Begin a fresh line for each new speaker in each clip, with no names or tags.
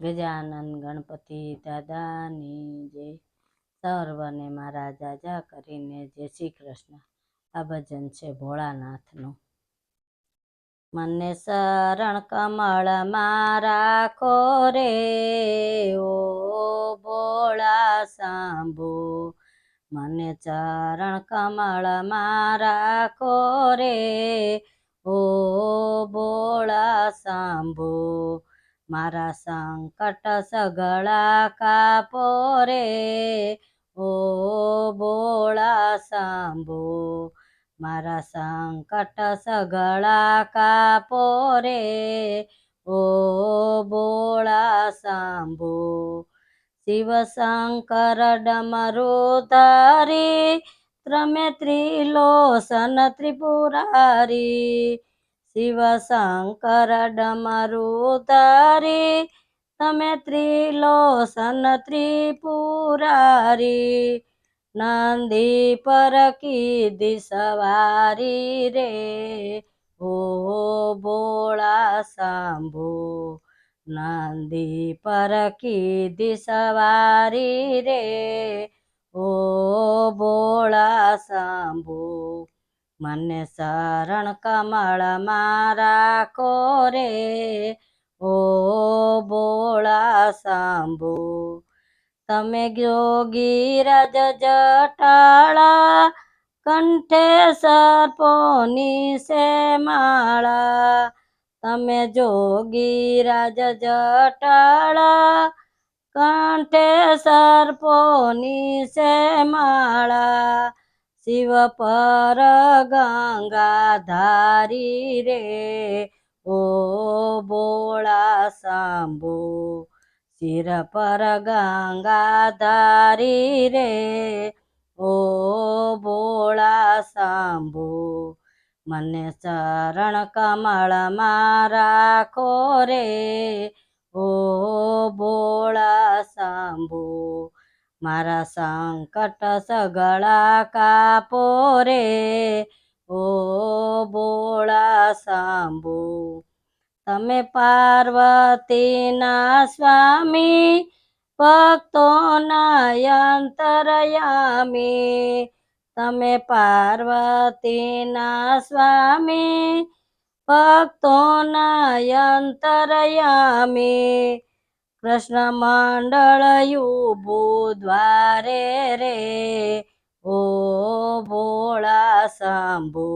ગજાનંદ ગણપતિ દાદાની જય સર્વને મારા જાજા કરીને જય શ્રી કૃષ્ણ. આ ભજન છે ભોળાનાથનું. મને શરણ કમળ મારા ખોરે, ઓ ભોળા સાંભો. મને ચરણ કમળ મારા ખોરે, ઓ ભોળા સાંભો. મારા સંકટ સગળા કાપો રે. ઓ બોળા સાંભો, મારા સંકટ સગળા કાપો રે. ઓ બોળા સાંભો, શિવ શંકર ડમરુ ધારી ત્રમે ત્રિલોસન ત્રિપુરારી. શિવ શંકર ડમરુ ધારી, તમે ત્રિલોસન ત્રિપુરારી, નંદી પર કીધી સવારી રે. ઓ ભોળા શંભુ નંદી પર કીધી સવારી રે. ઓ ભોળા સાંભો મને શરણ કમળમાં રાખો રે ઓ બોળા સાંભો, તમે યોગી રજ જટાળા, કંઠે સર્પોની સે માળા. તમે જોગી રાજ જટાળા, કંઠે સર્પોની સે માળા. શિવ પર ગંગાધારી રે. ઓ બોળા સાંભો, શિર પર ગંગાધારી રે. ઓ બોળા સાંભો, મને શરણ કમળમાં રાખો રે. ઓ બોળા સાંભો મારા સંકટ સગળા કાપો રે. ઓ બોળા સાંભો તમે પાર્વતીના સ્વામી, ભક્તોના યંતરયામી તમે પાર્વતીના સ્વામી, ભક્તોના અંતરયામી. કૃષ્ણ મંડળ યુભું દ્વારે રે. ઓ ભોળા સાંભો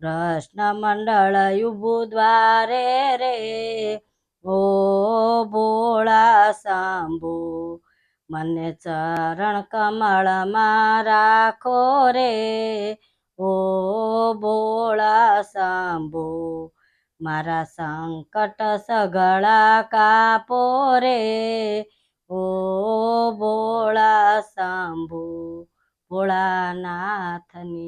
કૃષ્ણ મંડળ યુભું દ્વારે રે. ઓ ભોળા શંભુ મને ચરણ કમળમાં રાખો રે. ઓ ભોળા સાંભો મારા સંકટ સગળા કાપો રે. ઓ ભોળા શંભુ ભોળાનાથની